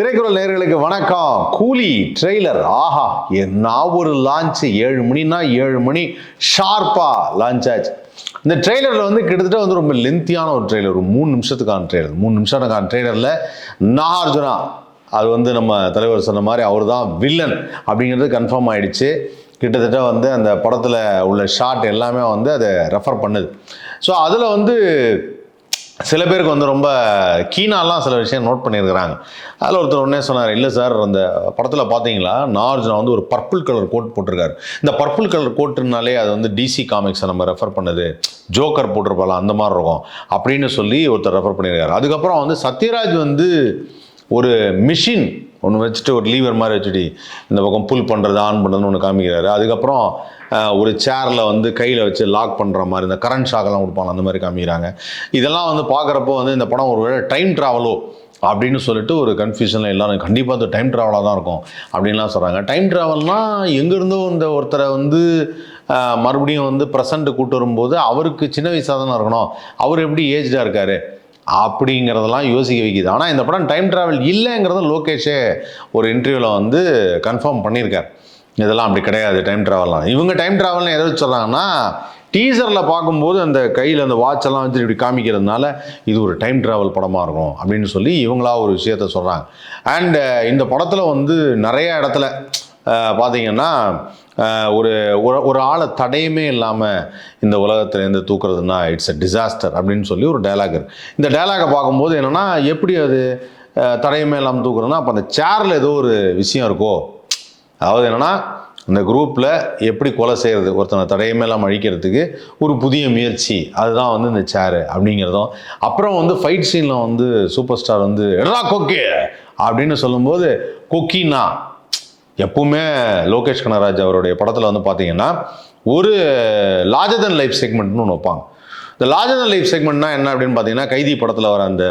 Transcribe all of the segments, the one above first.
திரைக்குறள் நேர்களுக்கு வணக்கம். கூலி ட்ரெய்லர் ஆஹா என்ன ஒரு லான்ச் ஏழு மணினா ஏழு மணி ஷார்ப்பா லான்ச் ஆச்சு. இந்த ட்ரெய்லரில் வந்து கிட்டத்தட்ட வந்து ரொம்ப லென்த்தியான ஒரு ட்ரெய்லர் ஒரு மூணு நிமிஷத்துக்கான ட்ரெய்லர். மூணு நிமிஷத்துக்கான ட்ரெய்லரில் நாகார்ஜுனா அது வந்து நம்ம தலைவர் சொன்ன மாதிரி அவர் தான் வில்லன் அப்படிங்கிறது கன்ஃபார்ம் ஆயிடுச்சு. கிட்டத்தட்ட வந்து அந்த படத்தில் உள்ள ஷாட் எல்லாமே வந்து அதை ரெஃபர் பண்ணுது. ஸோ அதில் வந்து சில பேருக்கு வந்து ரொம்ப கீனாலாம் சில விஷயம் நோட் பண்ணியிருக்கிறாங்க. அதில் ஒருத்தர் உடனே சொன்னார் இல்லை சார் அந்த படத்தில் பார்த்தீங்களா நார்ஜுனா வந்து ஒரு பர்பிள் கலர் கோட் போட்டிருக்காரு. இந்த பர்பிள் கலர் கோட்டுனாலே அது வந்து டிசி காமிக்ஸை நம்ம ரெஃபர் பண்ணுது. ஜோக்கர் போட்டிருப்பால அந்த மாதிரி இருக்கும். அப்படின்னு சொல்லி ஒருத்தர் ரெஃபர் பண்ணியிருக்காரு. அதுக்கப்புறம் வந்து சத்யராஜ் வந்து ஒரு மிஷின் ஒன்று வச்சுட்டு ஒரு லீவர் மாதிரி வச்சுட்டு இந்த பக்கம் புல் பண்ணுறது ஆன் பண்ணுறதுன்னு ஒன்று காமிக்கிறாரு. அதுக்கப்புறம் ஒரு சேரில் வந்து கையில் வச்சு லாக் பண்ணுற மாதிரி இந்த கரண்ட் ஷாக்கெல்லாம் கொடுப்பாங்க அந்த மாதிரி காமிக்கிறாங்க. இதெல்லாம் வந்து பார்க்குறப்போ வந்து இந்த படம் ஒரு டைம் ட்ராவலோ அப்படின்னு சொல்லிட்டு ஒரு கன்ஃபியூஷனில் எல்லாரும் கண்டிப்பாக அது டைம் ட்ராவலாக தான் இருக்கும் அப்படின்லாம் சொல்கிறாங்க டைம் ட்ராவல்னால் எங்கேருந்தோ இந்த ஒருத்தரை வந்து மறுபடியும் வந்து ப்ரெசண்ட்டு கூட்டு வரும்போது அவருக்கு சின்ன வயசாக தானே இருக்கணும். அவர் எப்படி ஏஜ்டாக இருக்காரு? அப்படிங்கிறதெல்லாம் யோசிக்க வைக்குது. ஆனால் இந்த படம் டைம் ட்ராவல் இல்லைங்கிறத லோகேஷே ஒரு இன்டர்வியூவில் வந்து கன்ஃபார்ம் பண்ணியிருக்கார். இதெல்லாம் அப்படி கிடையாது டைம் ட்ராவல்லாம் இவங்க டைம் ட்ராவல்னு எதை சொல்கிறாங்கன்னா டீசரில் பார்க்கும்போது அந்த கையில் அந்த வாட்ச் எல்லாம் வச்சு இப்படி காமிக்கிறதுனால இது ஒரு டைம் ட்ராவல் படமாக இருக்கும் அப்படின்னு சொல்லி இவங்களா ஒரு விஷயத்த சொல்கிறாங்க அண்டு இந்த படத்தில் வந்து நிறைய இடத்துல பார்த்தீங்கன்னா ஒரு ஒரு- ஒரு ஆளை தடையுமே இல்லாமல் இந்த உலகத்துலேருந்து தூக்குறதுனா இட்ஸ் அ டிசாஸ்டர் அப்படின்னு சொல்லி ஒரு டைலாக் இருக்குது இந்த டைலாகை பார்க்கும்போது என்னென்னா எப்படி அது தடையுமே இல்லாமல் தூக்குறதுன்னா அப்போ அந்த சேரில் ஏதோ ஒரு விஷயம் இருக்கோ அதாவது என்னென்னா இந்த குரூப்பில் எப்படி கொலை செய்கிறது ஒருத்தனை தடையுமே இல்லாமல் அழிக்கிறதுக்கு ஒரு புதிய முயற்சி அதுதான் வந்து இந்த சேரு அப்படிங்கிறதும் அப்புறம் வந்து ஃபைட் சீனில் வந்து சூப்பர் ஸ்டார் வந்து எடா கொக்கே! அப்படின்னு சொல்லும்போது கொக்கினா! எப்பவுமே லோகேஷ் கனராஜ் அவருடைய படத்தில் வந்து பார்த்தீங்கன்னா ஒரு லாஜதன் லைஃப் செக்மெண்ட்னு ஒன்று வைப்பாங்க. இந்த லாஜதன் லைஃப் செக்மெண்ட்னா என்ன அப்படின்னு பார்த்தீங்கன்னா கைதி படத்தில் வர அந்த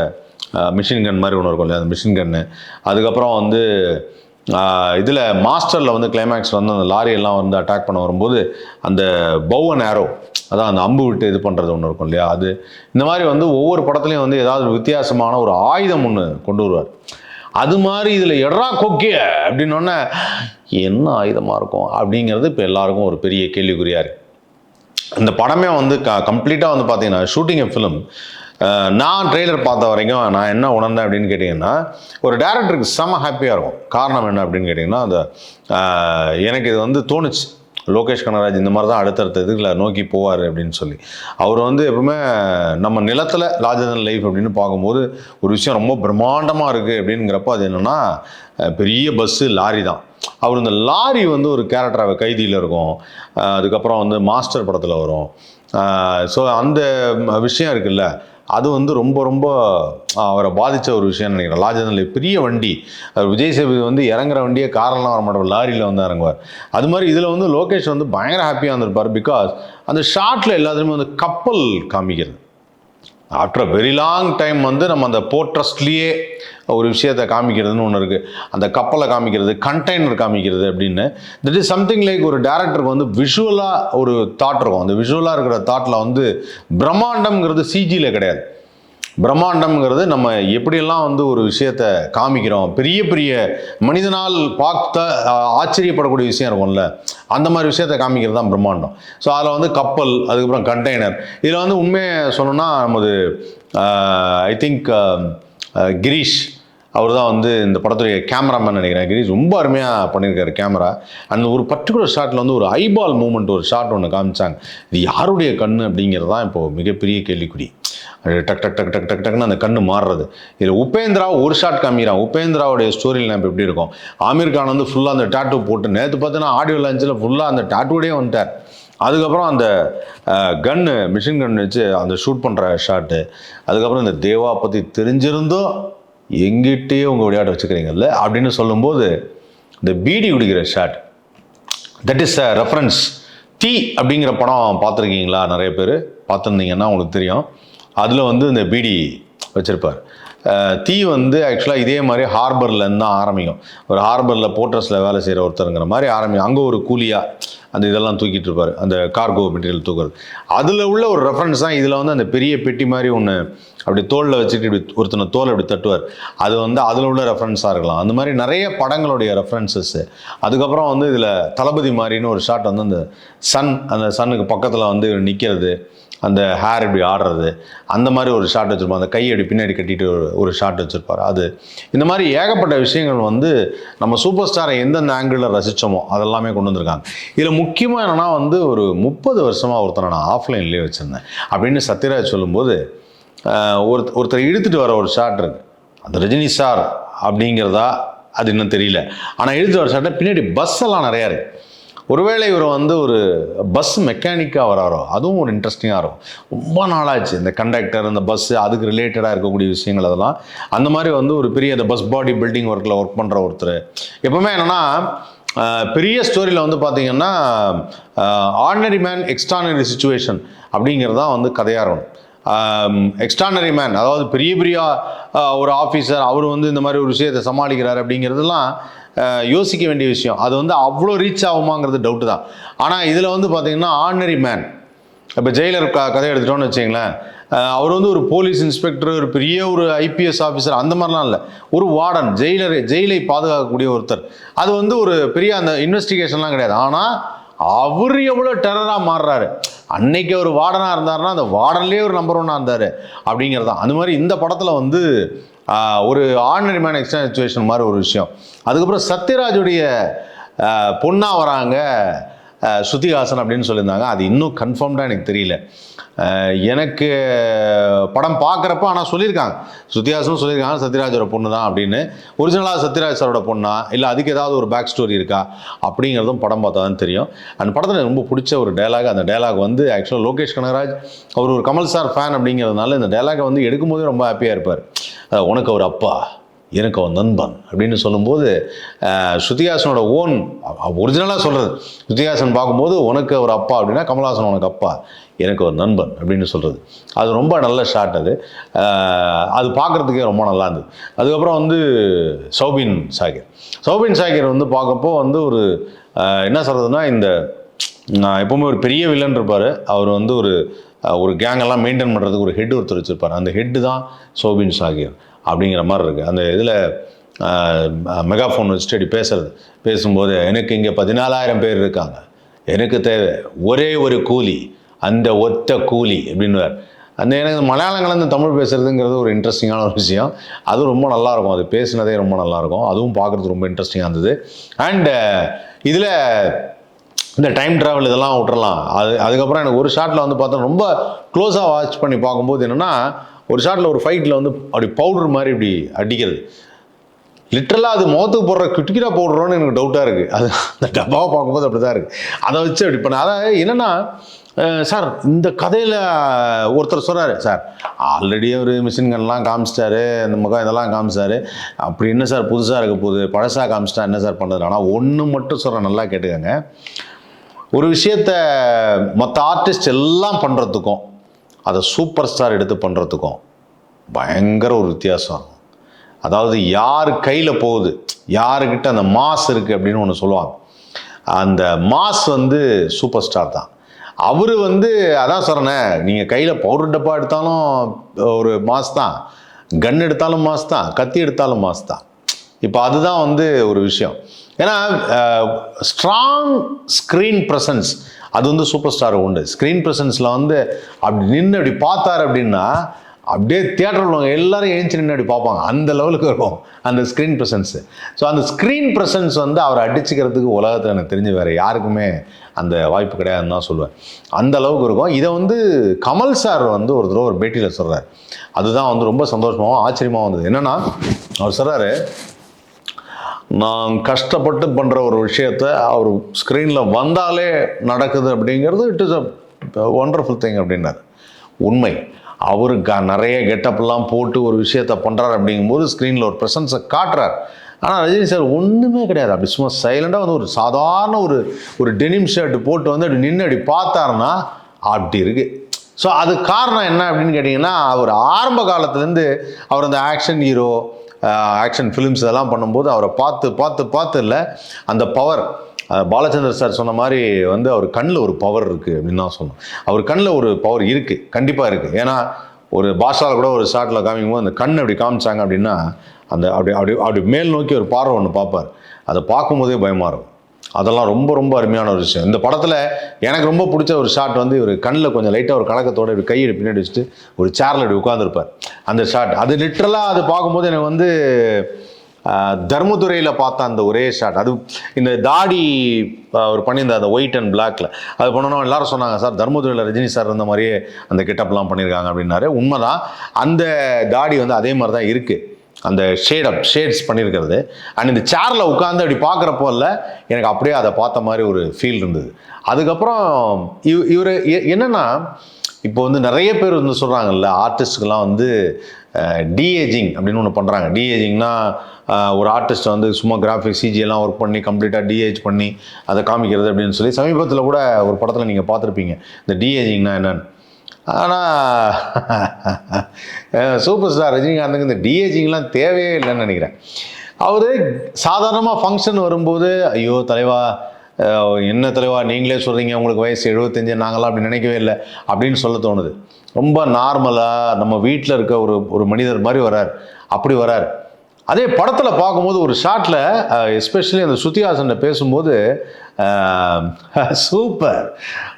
மிஷின் கன் மாதிரி ஒன்று இருக்கும் இல்லையா அந்த மிஷின் கன்னு அதுக்கப்புறம் வந்து இதில் மாஸ்டரில் வந்து கிளைமேக்ஸ் வந்து அந்த லாரி எல்லாம் வந்து அட்டாக் பண்ண வரும்போது அந்த பவ் அண்ட் ஆரோ அதான் அந்த அம்பு விட்டு இது பண்ணுறது ஒன்று இருக்கும் இல்லையா அது. இந்த மாதிரி வந்து ஒவ்வொரு படத்துலையும் வந்து ஏதாவது ஒரு வித்தியாசமான ஒரு ஆயுதம் ஒன்று கொண்டு வருவார். அது மாதிரி இதில் எடரா கொக்கிய அப்படின்னோடனே என்ன ஆயுதமாக இருக்கும்? அப்படிங்கிறது இப்போ எல்லாருக்கும் ஒரு பெரிய கேள்விக்குறியாக இருக்குது இந்த படமே வந்து க கம்ப்ளீட்டாக வந்து பார்த்தீங்கன்னா ஷூட்டிங் ஃபிலிம் நான் ட்ரெய்லர் பார்த்த வரைக்கும் நான் என்ன உணர்ந்தேன் அப்படின்னு கேட்டிங்கன்னா ஒரு டேரக்டருக்கு செம ஹாப்பியாக இருக்கும். காரணம் என்ன அப்படின்னு கேட்டிங்கன்னா அந்த எனக்கு இது வந்து தோணுச்சு. லோகேஷ் கனகராஜ் இந்த மாதிரி தான் அடுத்தடுத்த இதுகளை நோக்கி போவார் அப்படின்னு சொல்லி. அவர் வந்து எப்பவுமே நம்ம நிலத்தில் ராஜதன் லைஃப் அப்படின்னு பார்க்கும்போது ஒரு விஷயம் ரொம்ப பிரம்மாண்டமாக இருக்குது அப்படிங்கிறப்ப அது என்னென்னா பெரிய பஸ்ஸு லாரி தான். அவர் இந்த லாரி வந்து ஒரு கேரக்டராக கைதியில் இருக்கும். அதுக்கப்புறம் வந்து மாஸ்டர் படத்தில் வரும். ஸோ அந்த விஷயம் இருக்குல்ல அது வந்து ரொம்ப ரொம்ப அவரை பாதித்த ஒரு விஷயம் நினைக்கிறேன். லாஜனில் பெரிய வண்டி. அவர் விஜய் சேபதி வந்து இறங்குற வண்டியே காரெல்லாம் வர மாட்டார் லாரியில் வந்து இறங்குவார். அது மாதிரி இதில் வந்து லோகேஷ் வந்து பயங்கர ஹாப்பியாக இருந்திருப்பார் பிகாஸ் அந்த ஷார்ட்டில் எல்லாத்துலேயுமே வந்து கப்பல் காமிக்கிறது. ஆஃப்டர் வெரி லாங் டைம் வந்து நம்ம அந்த போர்ட்ரஸ்ட்லேயே ஒரு விஷயத்தை காமிக்கிறதுன்னு ஒன்று இருக்குது அந்த கப்பலை காமிக்கிறது கண்டெய்னர் காமிக்கிறது அப்படின்னு. திட் இஸ் சம்திங் லைக் ஒரு டேரக்டருக்கு வந்து விஷுவலாக ஒரு தாட் இருக்கும். அந்த விஷுவலாக இருக்கிற தாட்டில் வந்து பிரம்மாண்டம்ங்கிறது சிஜியில் கிடையாது. பிரம்மாண்டம்ங்கிறது நம்ம எப்படியெல்லாம் வந்து ஒரு விஷயத்தை காமிக்கிறோம்? பெரிய பெரிய மனிதனால் பார்த்த ஆச்சரியப்படக்கூடிய விஷயம் இருக்கும்ல. அந்த மாதிரி விஷயத்தை காமிக்கிறது தான் பிரம்மாண்டம். ஸோ அதில் வந்து கப்பல் அதுக்கப்புறம் கண்டெய்னர் இதில் வந்து உண்மையை சொல்லணும்னா நமது ஐ திங்க் கிரீஷ் அவர் தான் வந்து இந்த படத்துடைய கேமராமேன் நினைக்கிறேன். கிரீஷ் ரொம்ப அருமையாக பண்ணியிருக்காரு கேமரா அந்த ஒரு பர்டிகுலர் ஷாட்டில் வந்து ஒரு ஐபால் மூமெண்ட் ஒரு ஷாட் ஒன்று காமிச்சாங்க. இது யாருடைய கண் அப்படிங்கிறது தான் இப்போ மிகப்பெரிய கேள்விக்குறி. டக் டக் டக் டக் டக் டக்னு அந்த கண்ணு மாறுறது. இதில் உபேந்திரா ஒரு ஷாட் காமிக்கிறான். உபேந்திராவுடைய ஸ்டோரியில் நம்ம எப்படி இருக்கும்? ஆமீர் கான் வந்து ஃபுல்லாக அந்த டாட்டூ போட்டு நேற்று பார்த்தீங்கன்னா ஆடியோ லான்ச்சில் ஃபுல்லாக அந்த டாட்டூடே வந்துட்டார். அதுக்கப்புறம் அந்த கன்னு மிஷின் கன் வச்சு அந்த ஷூட் பண்ணுற ஷாட்டு அதுக்கப்புறம் இந்த தேவா பற்றி தெரிஞ்சிருந்தோம் எங்கிட்டேயே உங்கள் விளையாட வச்சுக்கிறீங்கல்ல அப்படின்னு சொல்லும்போது இந்த பீடி குடிக்கிற shot that is a reference Thee அப்படிங்கிற படம் பார்த்துருக்கீங்களா? நிறைய பேர் பார்த்துருந்தீங்கன்னா உங்களுக்கு தெரியும். அதில் வந்து இந்த பீடி வச்சுருப்பார். தீ வந்து ஆக்சுவலாக இதே மாதிரி ஹார்பர்லேருந்து தான் ஆரம்பிக்கும். ஒரு ஹார்பரில் போர்ட்ரஸில் வேலை செய்கிற ஒருத்தருங்கிற மாதிரி ஆரம்பிக்கும் அங்கே ஒரு கூலியாக அந்த இதெல்லாம் தூக்கிட்டு இருப்பார். அந்த கார்கோ மெட்டீரியல் தூக்குறது. அதில் உள்ள ஒரு ரெஃபரன்ஸ் தான் இதில் வந்து அந்த பெரிய பெட்டி மாதிரி ஒன்று அப்படி தோலில் வச்சுட்டு இப்படி ஒருத்தனை தோல் அப்படி தட்டுவார். அது வந்து அதில் உள்ள ரெஃபரன்ஸாக இருக்கலாம். அந்த மாதிரி நிறைய படங்களுடைய ரெஃபரன்சஸ்ஸு அதுக்கப்புறம் வந்து இதில் தளபதி மாதிரின்னு ஒரு ஷாட் வந்து அந்த சன் அந்த சன்னுக்கு பக்கத்தில் வந்து நிற்கிறது அந்த ஹேர் இப்படி ஆடுறது அந்த மாதிரி ஒரு ஷாட் வச்சுருப்பாங்க அந்த கையை அப்படி பின்னாடி கட்டிட்டு ஒரு ஒரு ஷாட் வச்சுருப்பார். அது இந்த மாதிரி ஏகப்பட்ட விஷயங்கள் வந்து நம்ம சூப்பர் ஸ்டாரை எந்தெந்த ஆங்கிளில் ரசித்தோமோ அதெல்லாமே கொண்டு வந்திருக்காங்க. இதில் முக்கியமாக என்னென்னா வந்து ஒரு முப்பது வருஷமாக ஒருத்தனை நான் ஆஃப்லைன்லேயே வச்சுருந்தேன். அப்படின்னு சத்யராஜ் சொல்லும்போது ஒரு ஒருத்தர் இழுத்துட்டு வர ஒரு ஷாட் இருக்கு. அந்த ரஜினி சார் அப்படிங்கிறதா அது இன்னும் தெரியல. ஆனால் இழுத்து வர ஷாட்டில் பின்னாடி பஸ் எல்லாம் நிறையா இருக்குது ஒருவேளை இவர் வந்து ஒரு பஸ் மெக்கானிக்காக வராரோ அதுவும் ஒரு இன்ட்ரெஸ்டிங்காக இருக்கும். ரொம்ப நாளாச்சு இந்த கண்டக்டர் இந்த பஸ்ஸு அதுக்கு ரிலேட்டடாக இருக்கக்கூடிய விஷயங்கள் அதெல்லாம். அந்த மாதிரி வந்து ஒரு பெரிய இந்த பஸ் பாடி பில்டிங் ஒர்க்கில் ஒர்க் பண்ணுற ஒருத்தர். எப்பவுமே என்னென்னா பெரிய ஸ்டோரியில் வந்து பார்த்தீங்கன்னா ஆர்டினரி மேன் எக்ஸ்ட்ரானரி சுச்சுவேஷன் அப்படிங்கிறது தான் வந்து கதையாக இருக்கும். எக்ஸ்ட்ரானரி மேன் அதாவது பெரிய பெரிய ஒரு ஆஃபீஸர் அவர் வந்து இந்த மாதிரி ஒரு விஷயத்தை சமாளிக்கிறார் அப்படிங்கிறதுலாம் யோசிக்க வேண்டிய விஷயம். அது வந்து அவ்வளோ ரீச் ஆகுமாங்கிறது டவுட்டு தான். ஆனால் இதில் வந்து பார்த்தீங்கன்னா ஆர்டினரி மேன் இப்போ ஜெயிலர் க கதை எடுத்துட்டோம்னு வச்சிங்களேன் அவர் வந்து ஒரு போலீஸ் இன்ஸ்பெக்டர் ஒரு பெரிய ஒரு ஐபிஎஸ் ஆஃபீஸர் அந்த மாதிரிலாம் இல்லை. ஒரு வார்டன் ஜெயிலர் ஜெயிலை பாதுகாக்கக்கூடிய ஒருத்தர். அது வந்து ஒரு பெரிய அந்த இன்வெஸ்டிகேஷன்லாம் கிடையாது. ஆனால் அவர் எவ்வளோ டெரராக மாறுறாரு. அன்னைக்கு ஒரு வார்டனாக இருந்தாருன்னா அந்த வார்டன்லேயே ஒரு நம்பர் ஒன்னாக இருந்தார். அப்படிங்கிறது தான். அந்த மாதிரி இந்த படத்தில் வந்து ஒரு ஆர்டினரிமான எக்ஸ்டர்னல் எக்ஸ்ட்ரா சுச்சுவேஷன் மாதிரி ஒரு விஷயம். அதுக்கப்புறம் சத்யராஜுடைய பொண்ணாக வராங்க ஸ்ருதிஹாசன் அப்படின்னு சொல்லியிருந்தாங்க. அது இன்னும் கன்ஃபார்ம்டாக எனக்கு தெரியல. எனக்கு படம் பார்க்குறப்ப ஆனால் சொல்லியிருக்காங்க. ஸ்ருதிஹாசனும் சொல்லியிருக்காங்க சத்யராஜோட பொண்ணு தான் அப்படின்னு. ஒரிஜினலாக சத்யராஜ் சாரோட பொண்ணா? இல்லை அதுக்கு ஏதாவது ஒரு பேக் ஸ்டோரி இருக்கா? அப்படிங்கிறதும் படம் பார்த்தா தான் தெரியும். அந்த படத்தில் எனக்கு ரொம்ப பிடிச்ச ஒரு டைலாக் அந்த டைலாக் வந்து ஆக்சுவலாக லோகேஷ் கனகராஜ் அவர் ஒரு கமல் சார் ஃபேன் அப்படிங்கிறதுனால இந்த டைலாகை வந்து எடுக்கும்போதே ரொம்ப ஹாப்பியாக இருப்பார். உனக்கு ஒரு அப்பா எனக்கு அவன் நண்பன் அப்படின்னு சொல்லும்போது ஸ்ருதிஹாசனோட ஓன் ஒரிஜினலாக சொல்கிறது ஸ்ருதிஹாசன் பார்க்கும்போது உனக்கு ஒரு அப்பா அப்படின்னா கமல்ஹாசன் உனக்கு அப்பா எனக்கு ஒரு நண்பன் அப்படின்னு சொல்கிறது அது ரொம்ப நல்ல ஷாட் அது. அது பார்க்குறதுக்கே ரொம்ப நல்லா இருந்தது. அதுக்கப்புறம் வந்து சௌபின் சாகிர். சௌபின் சாகிர் வந்து பார்க்கப்போ வந்து ஒரு என்ன சொல்கிறதுனா இந்த நான் எப்பவுமே ஒரு பெரிய வில்லன் இருப்பார். அவர் வந்து ஒரு ஒரு கேங்கெல்லாம் மெயின்டைன் பண்ணுறதுக்கு ஒரு ஹெட் ஒருத்தர் வச்சுருப்பார். அந்த ஹெட்டு தான் சோபின் சாகிர் அப்படிங்கிற மாதிரி இருக்குது அந்த இதில் மெகாஃபோன் வச்சுட்டு அப்படி பேசுறது. பேசும்போது எனக்கு இங்கே பதினாலாயிரம் பேர் இருக்காங்க. எனக்கு தேவை ஒரே ஒரு கூலி அந்த ஒத்த கூலி அப்படின்வார் அந்த எனக்கு மலையாளம் கலந்து தமிழ் பேசுகிறதுங்கிறது ஒரு இன்ட்ரெஸ்டிங்கான ஒரு விஷயம். அது ரொம்ப நல்லாயிருக்கும் அது பேசுனதே ரொம்ப நல்லாயிருக்கும் அதுவும் பார்க்குறது ரொம்ப இன்ட்ரெஸ்டிங்காக இருந்தது. அண்டு இதில் இந்த டைம் ட்ராவல் இதெல்லாம் விட்டுறலாம். அது அதுக்கப்புறம் எனக்கு ஒரு ஷாட்டில் வந்து பார்த்தா ரொம்ப க்ளோஸாக வாட்ச் பண்ணி பார்க்கும்போது என்னென்னா ஒரு ஷாட்டில் ஒரு ஃபைட்டில் வந்து அப்படி பவுடர் மாதிரி இப்படி அடிக்கிறது. லிட்ரலாக அது முகத்துக்கு போடுற கிட்டிக்கிட்டா போடுறோன்னு எனக்கு டவுட்டாக இருக்குது அது அந்த டப்பாவை பார்க்கும்போது அப்படி தான் இருக்குது அதை வச்சு அப்படி பண்ண அதாவது என்னென்னா சார் இந்த கதையில் ஒருத்தர் சொல்கிறாரு சார் ஆல்ரெடி ஒரு மிஷின் கன்லாம் காமிச்சிட்டாரு இந்த முகம் இதெல்லாம் காமிச்சிட்டாரு அப்படி என்ன சார் புதுசாக இருக்க போகுது? பழசாக காமிச்சிட்டா என்ன சார் பண்ணுறது ஆனால் ஒன்று மட்டும் சொல்கிறேன் நல்லா கேட்டுக்கோங்க. ஒரு விஷயத்த மற்ற ஆர்டிஸ்ட் எல்லாம் பண்ணுறதுக்கும் அதை சூப்பர் ஸ்டார் எடுத்து பண்ணுறதுக்கும் பயங்கர ஒரு வித்தியாசம். இருக்கும் அதாவது யார் கையில் போகுது யாருக்கிட்ட அந்த மாஸ் இருக்குது அப்படின்னு ஒன்று சொல்லுவாங்க. அந்த மாஸ் வந்து சூப்பர் ஸ்டார் தான். அவர் வந்து அதான் சொல்கிறேனே நீங்கள் கையில் பவுடர் டப்பா எடுத்தாலும் ஒரு மாஸ் தான். கன் எடுத்தாலும் மாஸ் தான் கத்தி எடுத்தாலும் மாஸ் தான். இப்போ அதுதான் வந்து ஒரு விஷயம். ஏன்னா ஸ்ட்ராங் ஸ்க்ரீன் ப்ரெசன்ஸ் அது வந்து சூப்பர் ஸ்டார் உண்டு ஸ்க்ரீன் ப்ரெசன்ஸில் வந்து அப்படி நின்று அப்படி பார்த்தாரு அப்படின்னா அப்படியே தியேட்டரில் உள்ளவங்க எல்லாரும் எழுந்துச்சு நின்று அப்படி பார்ப்பாங்க. அந்த லெவலுக்கு இருக்கும் அந்த ஸ்க்ரீன் ப்ரெசன்ஸு ஸோ அந்த ஸ்க்ரீன் ப்ரெசன்ஸ் வந்து அவரை அடிச்சுக்கிறதுக்கு உலகத்தில் எனக்கு தெரிஞ்சு வேறு யாருக்குமே அந்த வாய்ப்பு கிடையாதுன்னு தான் சொல்லுவேன். அந்த அளவுக்கு இருக்கும். இதை வந்து கமல் சார் வந்து ஒரு தடவை ஒரு பேட்டியில் சொல்கிறார் அதுதான் வந்து ரொம்ப சந்தோஷமாகவும் ஆச்சரியமாகவும் வந்தது. என்னென்னா அவர் சொல்கிறாரு நான் கஷ்டப்பட்டு பண்ணுற ஒரு விஷயத்த அவர் ஸ்க்ரீனில் வந்தாலே நடக்குது அப்படிங்கிறது it is a wonderful thing அப்படின்னாரு. உண்மை. அவரு க நிறைய கெட்டப்லாம் போட்டு ஒரு விஷயத்த பண்ணுறாரு அப்படிங்கும்போது ஸ்க்ரீனில் ஒரு ப்ரெசன்ஸை காட்டுறார். ஆனால் ரஜினி சார் ஒன்றுமே கிடையாது. அப்படி சும்மா சைலண்டாக வந்து ஒரு சாதாரண ஒரு ஒரு டெனிம் ஷர்ட் போட்டு வந்து அப்படி நின்று அப்படி பார்த்தாருன்னா அப்படி இருக்குது ஸோ அது காரணம் என்ன அப்படின்னு கேட்டிங்கன்னா அவர் ஆரம்ப காலத்துலேருந்து அவர் அந்த ஆக்ஷன் ஹீரோ ஆக்ஷன் ஃபிலிம்ஸ் இதெல்லாம் பண்ணும்போது அவரை பார்த்து பார்த்து பார்த்து இல்லை அந்த பவர் பாலச்சந்தர் சார் சொன்ன மாதிரி வந்து அவர் கண்ணில் ஒரு பவர் இருக்குது அப்படின்னு தான் சொன்னோம். அவர் கண்ணில் ஒரு பவர் இருக்குது கண்டிப்பாக இருக்குது ஏன்னா ஒரு பாஷாவில் கூட ஒரு ஷாட்டில் காமிக்கும் போது அந்த கண் அப்படி காமிச்சாங்க அப்படின்னா அந்த அப்படி அப்படி அப்படி மேல் நோக்கி ஒரு பார்வை ஒன்று பார்ப்பார். அதை பார்க்கும்போதே பயமாக இருக்கும். அதெல்லாம் ரொம்ப ரொம்ப அருமையான ஒரு விஷயம். இந்த படத்தில் எனக்கு ரொம்ப பிடிச்ச ஒரு ஷாட் வந்து இவர் கண்ணில் கொஞ்சம் லைட்டாக ஒரு கலக்கத்தோட இப்படி கையை பின்னாடி வச்சுட்டு ஒரு சேரில் இப்படி உட்காந்துருப்பார் அந்த ஷாட் அது லிட்ரலாக அது பார்க்கும்போது எனக்கு வந்து தர்மதுரையில் பார்த்த அந்த ஒரே ஷாட் அது இந்த தாடி அவர் பண்ணியிருந்த அந்த ஒயிட் அண்ட் பிளாக்ல அது பண்ணணும் எல்லாரும் சொன்னாங்க சார் தர்மதுரையில் ரஜினி சார் இருந்த மாதிரியே அந்த கெட்டப்லாம் பண்ணியிருக்காங்க அப்படின்னாரு. உண்மைதான். அந்த தாடி வந்து அதே மாதிரி தான் இருக்குது அந்த ஷேட் அப் ஷேட்ஸ் பண்ணியிருக்கிறது அண்ட் இந்த சேரில் உட்காந்து அப்படி பார்க்குறப்போ இல்லை எனக்கு அப்படியே அதை பார்த்த மாதிரி ஒரு ஃபீல் இருந்தது. அதுக்கப்புறம் இவ் இவர் என்னென்னா இப்போ வந்து நிறைய பேர் வந்து சொல்கிறாங்கல்ல ஆர்டிஸ்ட்டுக்கெல்லாம் வந்து டிஏஜிங் அப்படின்னு ஒன்று பண்ணுறாங்க டிஏஜிங்னா ஒரு ஆர்டிஸ்ட் வந்து சும்மா கிராஃபிக் சிஜியெல்லாம் ஒர்க் பண்ணி கம்ப்ளீட்டாக டிஏஜ் பண்ணி அதை காமிக்கிறது அப்படின்னு சொல்லி சமீபத்தில் கூட ஒரு படத்தில் நீங்கள் பார்த்துருப்பீங்க. இந்த டிஏஜிங்னா என்னன்னு. ஆனால் சூப்பர் ஸ்டார் ரஜினிகாந்துக்கு இந்த டிஏஜிங்லாம் தேவையே இல்லைன்னு நினைக்கிறேன். அவர் சாதாரணமாக ஃபங்க்ஷன் வரும்போது ஐயோ தலைவா என்ன தலைவா நீங்களே சொல்கிறீங்க உங்களுக்கு வயசு எழுபத்தஞ்சு நாங்களாம் அப்படி நினைக்கவே இல்லை அப்படின்னு சொல்ல தோணுது. ரொம்ப நார்மலாக நம்ம வீட்டில் இருக்க ஒரு ஒரு மனிதர் மாதிரி வரார். அப்படி வரார். அதே படத்தில் பார்க்கும்போது ஒரு ஷாட்டில் எஸ்பெஷலி அந்த ஸ்ருதிஹாசன் பேசும்போது சூப்பர்.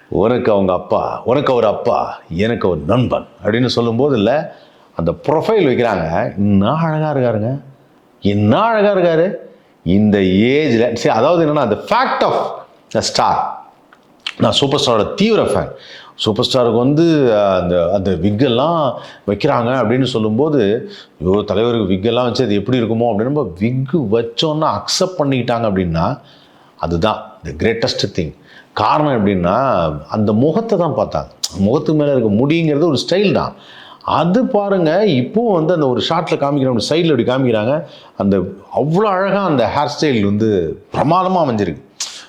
உனக்கு அவங்க அப்பா உனக்கு அவர் அப்பா எனக்கு ஒரு நண்பன் அப்படின்னு சொல்லும்போது இல்லை அந்த ப்ரொஃபைல் வைக்கிறாங்க. இன்னும் அழகாக இருக்காருங்க. இன்னும் அழகாக இருக்காரு. இந்த ஏஜில் சரி அதாவது என்னென்னா அந்த ஃபேக்ட் ஆஃப் த ஸ்டார் நான் சூப்பர் ஸ்டாரோட தீவிர ஃபேன் சூப்பர் ஸ்டாருக்கு வந்து அந்த அந்த விக்கெல்லாம் வைக்கிறாங்க அப்படின்னு சொல்லும்போது ஐயோ தலைவருக்கு விக்கெல்லாம் வச்சு அது எப்படி இருக்குமோ அப்படின்னு விக்கு வச்சோன்னா அக்செப்ட் பண்ணிக்கிட்டாங்க அப்படின்னா அதுதான். த கிரேட்டஸ்ட் திங் காரணம் எப்படின்னா அந்த முகத்தை தான் பார்த்தாங்க. முகத்துக்கு மேலே இருக்க முடிங்கிறது ஒரு ஸ்டைல் தான். அது பாருங்க இப்போவும் வந்து அந்த ஒரு ஷார்ட்டில் காமிக்கிறாங்க சைடில் அப்படி காமிக்கிறாங்க. அந்த அவ்வளோ அழகாக அந்த ஹேர் ஸ்டைல் வந்து பிரமாதமாக அமைஞ்சிருக்கு.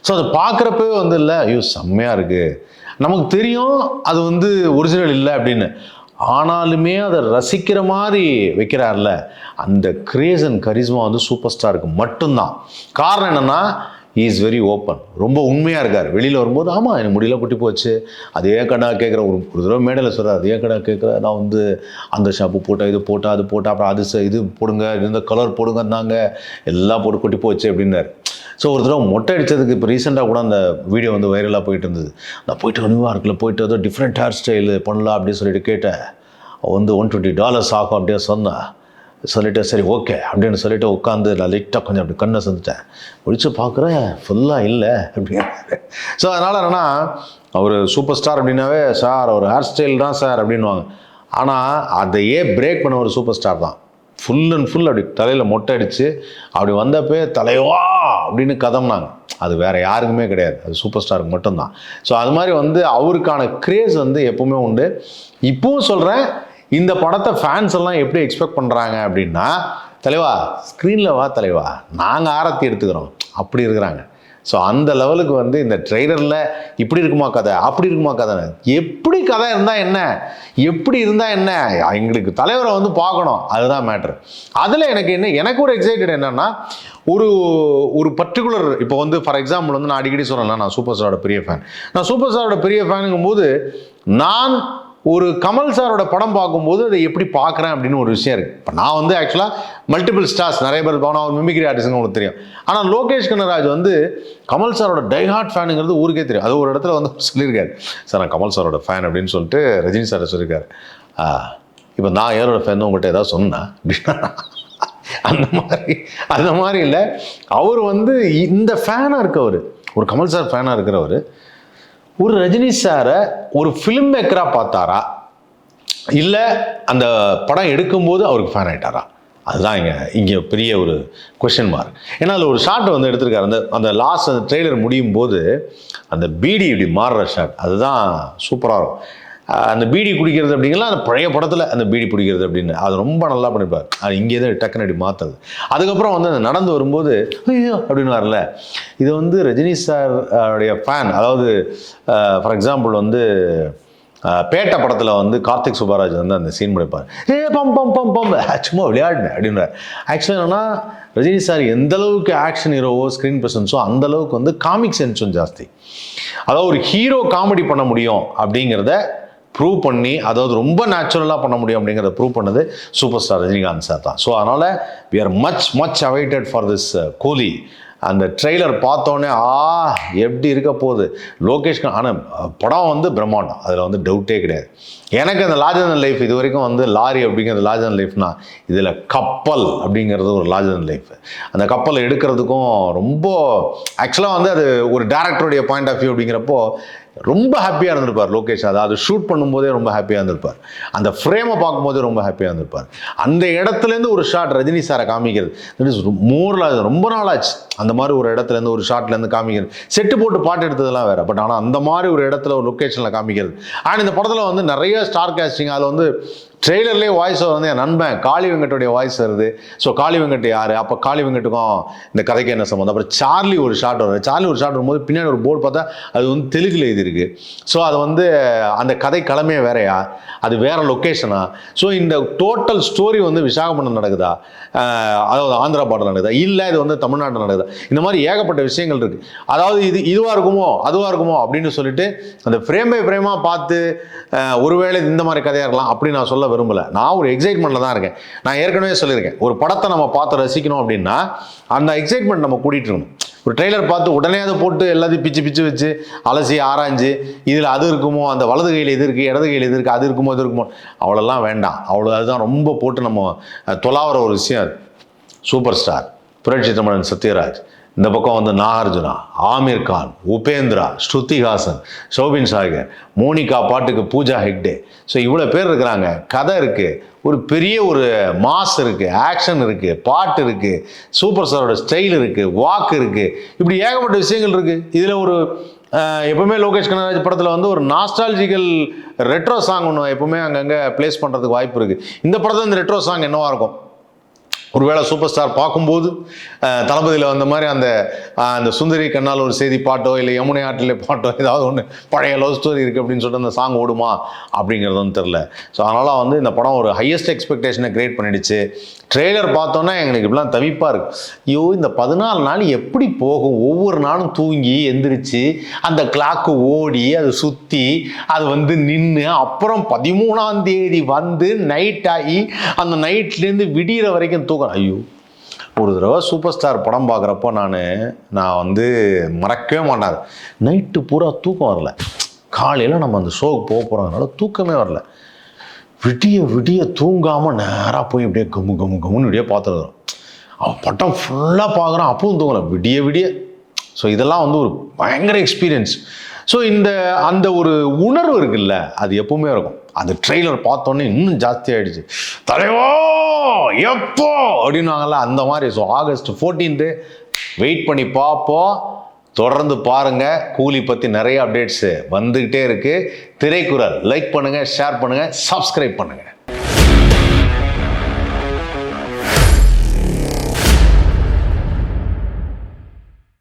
ஸோ அதை பார்க்குறப்பவே வந்து இல்லை ஐயோ செம்மையாக இருக்குது நமக்கு தெரியும் அது வந்து ஒரிஜினல் இல்லை அப்படின்னு. ஆனாலுமே அதை ரசிக்கிற மாதிரி வைக்கிறார்ல. அந்த கிரேஸ் அண்ட் கரிஸ்மா வந்து சூப்பர் ஸ்டாருக்கு மட்டும்தான். காரணம் என்னென்னா இஸ் வெரி ஓப்பன் ரொம்ப உண்மையாக இருக்கார். வெளியில் வரும்போது ஆமாம் எனக்கு முடியல குட்டி போச்சு. அதே கடா கேட்குற ஒரு ஒரு தடவை மேடையில் சொல்கிறார் அதே கடா கேட்குற நான் வந்து அந்த ஷாம்பு போட்டால் இது போட்டால் அது போட்டால் அப்புறம் அது இது போடுங்க இந்த கலர் போடுங்கன்னாங்க. எல்லாம் போட்டு குட்டி போச்சு அப்படின்னாரு. ஸோ ஒரு தடவை மொட்டை அடித்ததுக்கு இப்போ ரீசெண்டாக கூட அந்த வீடியோ வந்து வைரலாக போயிட்டு இருந்தது. நான் போயிட்டு நியூயார்க்கில் போயிட்டு ஏதோ டிஃப்ரெண்ட் ஹேர் ஸ்டைலு பண்ணலாம் அப்படின்னு சொல்லிட்டு கேட்டேன். வந்து ஒன் டுவெண்ட்டி டாலர்ஸ் ஆகும் அப்படியே சொன்னேன். சொல்லிட்டு சரி ஓகே அப்படின்னு சொல்லிட்டு உட்காந்து நான் லைட்டாக கொஞ்சம் அப்படி கண்ணை சந்துட்டேன். முடிச்சு பார்க்குறேன் ஃபுல்லாக இல்லை அப்படின்னு ஸோ அதனால் என்னன்னா அவர் சூப்பர் ஸ்டார் அப்படின்னாவே சார் அவர் ஹேர் ஸ்டைல் தான் சார் அப்படின்வாங்க ஆனால் அதையே பிரேக் பண்ண ஒரு சூப்பர் ஸ்டார் தான். ஃபுல் அண்ட் ஃபுல் அப்படி தலையில் மொட்டை அடித்து அப்படி வந்தப்பே தலைவா அப்படின்னு கதம்னாங்க. அது வேற யாருக்குமே கிடையாது. அது சூப்பர் ஸ்டாருக்கு மட்டும்தான். ஸோ அது மாதிரி வந்து அவருக்கான கிரேஸ் வந்து எப்பவுமே உண்டு. இப்போவும் சொல்கிறேன் இந்த படத்தை ஃபேன்ஸ் எல்லாம் எப்படி எக்ஸ்பெக்ட் பண்ணுறாங்க அப்படின்னா தலைவா ஸ்க்ரீனில் வா தலைவா. நாங்கள் ஆரத்தி எடுத்துக்கிறோம். அப்படி இருக்கிறாங்க. ஸோ அந்த லெவலுக்கு வந்து இந்த ட்ரெய்லரில் இப்படி இருக்குமா கதை அப்படி இருக்குமா கதை. எப்படி கதை இருந்தால் என்ன எப்படி இருந்தால் என்ன எங்களுக்கு தலைவரை வந்து பார்க்கணும். அதுதான் மேட்ரு அதில் எனக்கு என்ன எனக்கு ஒரு எக்ஸைட்டட் என்னென்னா ஒரு ஒரு பர்டிகுலர் இப்போ வந்து ஃபார் எக்ஸாம்பிள் வந்து நான் அடிக்கடி சொல்லலாம் நான் சூப்பர் ஸ்டாரோட பெரிய ஃபேன் நான் சூப்பர் ஸ்டாரோட பெரிய ஃபேனுங்கும் போது நான் ஒரு கமல் சாரோட படம் பார்க்கும்போது அதை எப்படி பார்க்குறேன் அப்படின்னு ஒரு விஷயம் இருக்குது இப்போ நான் வந்து ஆக்சுவலாக மல்டிபிள் ஸ்டார்ஸ் நிறைய பேர் போனால் ஒரு மிமிக்ரி ஆர்டிஸ்ட்னு உங்களுக்கு தெரியும். ஆனால் லோகேஷ் கனராஜ் வந்து கமல் சாரோட டைஹார்ட் ஃபேனுங்கிறது ஊருக்கே தெரியும். அது ஒரு இடத்துல வந்து சொல்லியிருக்காரு. சார் நான் கமல் சாரோட ஃபேன் அப்படின்னு சொல்லிட்டு ரஜினி சார் சொல்லியிருக்காரு. இப்போ நான் யாரோட ஃபேன் உங்கள்கிட்ட ஏதாவது சொன்னேன்? அப்படின்னா அந்த மாதிரி அந்த மாதிரி இல்லை. அவர் வந்து இந்த ஃபேனாக இருக்கவர் ஒரு கமல் சார் ஃபேனாக இருக்கிறவர் ஒரு ரஜினி சாரை ஒரு ஃபிலிம் மேக்கராக பார்த்தாரா? இல்லை அந்த படம் எடுக்கும்போது அவருக்கு ஃபேன் ஆகிட்டாரா அதுதான் இங்கே இங்கே பெரிய ஒரு கொஷின் மார்க் ஏன்னா அதில் ஒரு ஷாட் வந்து எடுத்திருக்காரு. அந்த அந்த லாஸ்ட் அந்த ட்ரெய்லர் முடியும் போது அந்த பீடி இப்படி மாறுற ஷாட் அதுதான் சூப்பராக இருக்கும். அந்த பீடி குடிக்கிறது அப்படிங்கலாம் அந்த பழைய படத்தில் அந்த பீடி பிடிக்கிறது அப்படின்னு. அது ரொம்ப நல்லா பண்ணிப்பார். அது இங்கே தான் டக்குன்னு அப்படி மாற்றுறது அதுக்கப்புறம் வந்து அந்த நடந்து வரும்போது ஐயோ அப்படின்னு வரல இது வந்து ரஜினி சார் உடைய ஃபேன் அதாவது ஃபார் எக்ஸாம்பிள் வந்து பேட்டை படத்தில் வந்து கார்த்திக் சுப்பராஜ் வந்து அந்த சீன் முடிப்பார் ஏ பம் பம் பம் பம். சும்மா விளையாடினேன் அப்படின்றார். ஆக்சுவலாக என்னன்னா ரஜினி சார் எந்த அளவுக்கு ஆக்ஷன் ஹீரோவோ ஸ்க்ரீன் ப்ரெசன்ஸோ அந்த அளவுக்கு வந்து காமிக் சென்ஸும் ஜாஸ்தி. அதாவது ஒரு ஹீரோ காமெடி பண்ண முடியும் அப்படிங்கிறத ப்ரூவ் பண்ணி அதாவது ரொம்ப நேச்சுரலாக பண்ண முடியும் அப்படிங்கிறத ப்ரூவ் பண்ணது சூப்பர் ஸ்டார் ரஜினிகாந்த் சார் தான். ஸோ அதனால் we are much much awaited for this Coolie அந்த ட்ரெய்லர் பார்த்தோன்னே ஆ எப்படி இருக்க போகுது? லோகேஷ் ஆனால் படம் வந்து பிரம்மாண்டம். அதில் வந்து டவுட்டே கிடையாது. எனக்கு அந்த லாஜன் லைஃப் இது வரைக்கும் வந்து லாரி அப்படிங்கிறது லாஜன் லைஃப்னா இதில் கப்பல் அப்படிங்கிறது ஒரு லாஜன் லைஃப் அந்த கப்பலை எடுக்கிறதுக்கும் ரொம்ப ஆக்சுவலாக வந்து அது ஒரு டேரக்டருடைய பாயிண்ட் ஆஃப் வியூ அப்படிங்கிறப்போ ரொம்ப ஹாப்பியாக இருந்திருப்பார் லோகேஷ். அதாவது ஷூட் பண்ணும்போதே ரொம்ப ஹாப்பியாக இருந்திருப்பார். அந்த ஃப்ரேமை பார்க்கும்போதே ரொம்ப ஹாப்பியாக இருந்திருப்பார். அந்த இடத்துலேருந்து ஒரு ஷாட் ரஜினி சாரை காமிக்கிறது. தட் இஸ் மோரில் ரொம்ப நாளாச்சு. அந்த மாதிரி ஒரு இடத்துலேருந்து ஒரு ஷாட்லேருந்து காமிக்கிறது. செட்டு போட்டு பாட்டு எடுத்ததெல்லாம் வேறு. பட் ஆனால் அந்த மாதிரி ஒரு இடத்துல ஒரு லொக்கேஷனில் காமிக்கிறது. அண்ட் இந்த படத்தில் வந்து நிறைய ஸ்டார் கேஸ்டிங் அதில் வந்து ட்ரெய்லர்லேயே வாய்ஸ் வந்து என் நண்பன் காளி வெங்கட்டுடைய வாய்ஸ் வருது. ஸோ காளி வெங்கட் யார்? அப்போ காளி வெங்கட்டுக்கும் இந்த கதைக்கு என்ன சம்மந்தம் அப்புறம் சார்லி ஒரு ஷாட் வரும் சார்லி ஒரு ஷாட் வரும்போது பின்னாடி ஒரு போர்டு பார்த்தா அது வந்து தெலுங்கில் எழுதியிருக்கு. ஸோ அது வந்து அந்த கதை கிளமையே வேறையா? அது வேற லொக்கேஷனா ஸோ இந்த டோட்டல் ஸ்டோரி வந்து விசாகப்பட்டினம் நடக்குதா? அதாவது ஆந்திரா பாட்டில் நடக்குதா? இல்லை இது வந்து தமிழ்நாட்டில் நடக்குதா? இந்த மாதிரி ஏகப்பட்ட விஷயங்கள் இருக்குது அதாவது இது இதுவாக இருக்குமோ அதுவாக இருக்குமோ அப்படின்னு சொல்லிட்டு அந்த ஃப்ரேம் பை ஃப்ரேமாக பார்த்து ஒருவேளை இந்த மாதிரி கதையாக இருக்கலாம் அப்படி நான் சொல்ல விரும்பலை. நான் ஒரு எக்ஸைட்மெண்ட்டில் தான் இருக்கேன். நான் ஏற்கனவே சொல்லியிருக்கேன். ஒரு படத்தை நம்ம பார்த்து ரசிக்கணும் அப்படின்னா அந்த எக்ஸைட்மெண்ட் நம்ம கூட்டிகிட்டு இருக்கணும். ஒரு ட்ரெய்லர் பார்த்து உடனே அதை போட்டு எல்லாத்தையும் பிச்சு பிச்சு வச்சு அலசி ஆராய்ஞ்சு இதில் அது இருக்குமோ அந்த வலது கையில் இது இருக்குது இடது கையில் இது இருக்குது அது இருக்குமோ இது இருக்குமோ அவ்வளோலாம் வேண்டாம். அவ்வளோ அதுதான் ரொம்ப போட்டு நம்ம தொலாவர ஒரு விஷயம் அது. சூப்பர் ஸ்டார் புரட்சி தமிழன் சத்யராஜ். இந்த பக்கம் வந்து நாகார்ஜுனா ஆமீர் கான் உபேந்திரா ஸ்ருதிஹாசன் சோபின் சாகர் மோனிகா பாட்டுக்கு பூஜா ஹெக்டே. ஸோ இவ்வளோ பேர் இருக்கிறாங்க. கதை இருக்குது ஒரு பெரிய ஒரு மாஸ் இருக்குது ஆக்ஷன் இருக்குது பாட்டு இருக்குது சூப்பர் ஸ்டாரோட ஸ்டைல் இருக்குது வாக்கு இருக்குது இப்படி ஏகப்பட்ட விஷயங்கள் இருக்குது இதில் ஒரு எப்பவுமே லோகேஷ் கனகராஜ் படத்தில் வந்து ஒரு நாஸ்டாலஜிக்கல் ரெட்ரோ சாங் ஒன்று எப்பவுமே அங்கங்கே ப்ளேஸ் பண்ணுறதுக்கு வாய்ப்பு இருக்குது இந்த படத்தில் இந்த ரெட்ரோ சாங் என்னவாக இருக்கும்? ஒருவேளை சூப்பர் ஸ்டார் பார்க்கும்போது தளபதியில் வந்த மாதிரி அந்த அந்த சுந்தரி கண்ணால் ஒரு செய்தி பாட்டோ இல்லை யமுனை ஆற்றில் பாட்டோ ஏதாவது ஒன்று பழைய லவ் ஸ்டோரி இருக்குது அப்படின்னு சொல்லிட்டு அந்த சாங் ஓடுமா? அப்படிங்கிறது வந்து தெரில ஸோ அதனால் வந்து இந்த படம் ஒரு ஹையஸ்ட் எக்ஸ்பெக்டேஷனை க்ரியேட் பண்ணிடுச்சு. ட்ரெய்லர் பார்த்தோன்னா எங்களுக்கு இப்படிலாம் தவிப்பாக இருக்கு. ஐயோ இந்த பதினாலு நாள் எப்படி போகும்? ஒவ்வொரு நாளும் தூங்கி எந்திரிச்சு அந்த கிளாக்கு ஓடி அது சுற்றி அது வந்து நின்று அப்புறம் பதிமூணாம் தேதி வந்து நைட் ஆகி அந்த நைட்லேருந்து விடிகிற வரைக்கும் தூக்கம் ஐயோ. ஒரு தடவை சூப்பர் ஸ்டார் படம் பார்க்குறப்போ நான் நான் வந்து மறக்கவே மாட்டார் நைட்டு பூரா தூக்கம் வரல. காலையில் நம்ம அந்த ஷோவுக்கு போக போகிறதுனால தூக்கமே வரல. விடிய விடிய தூங்காமல் நேராக போய் இப்படியே கம்மு கம்மு கம்முன்னு இப்படியே பார்த்துருக்குறோம் அவன் பட்டம் ஃபுல்லாக பார்க்குறான். அப்பவும் தூங்கலை. விடிய விடிய. ஸோ இதெல்லாம் வந்து ஒரு பயங்கர எக்ஸ்பீரியன்ஸ் ஸோ இந்த அந்த ஒரு உணர்வு இருக்குல்ல அது எப்பவுமே இருக்கும். அந்த ட்ரெய்லர் பார்த்தோன்னே இன்னும் ஜாஸ்தி ஆயிடுச்சு. தலைவா! எப்போ? அப்படின்வாங்கல்ல அந்த மாதிரி. ஸோ ஆகஸ்ட் ஃபோர்டீன்த்து வெயிட் பண்ணி பார்ப்போம். தொடர்ந்து பாருங்கள் கூலி பற்றி நிறைய அப்டேட்ஸு வந்துக்கிட்டே இருக்குது திரைக்குறள் லைக் பண்ணுங்கள் ஷேர் பண்ணுங்கள் சப்ஸ்கிரைப் பண்ணுங்கள்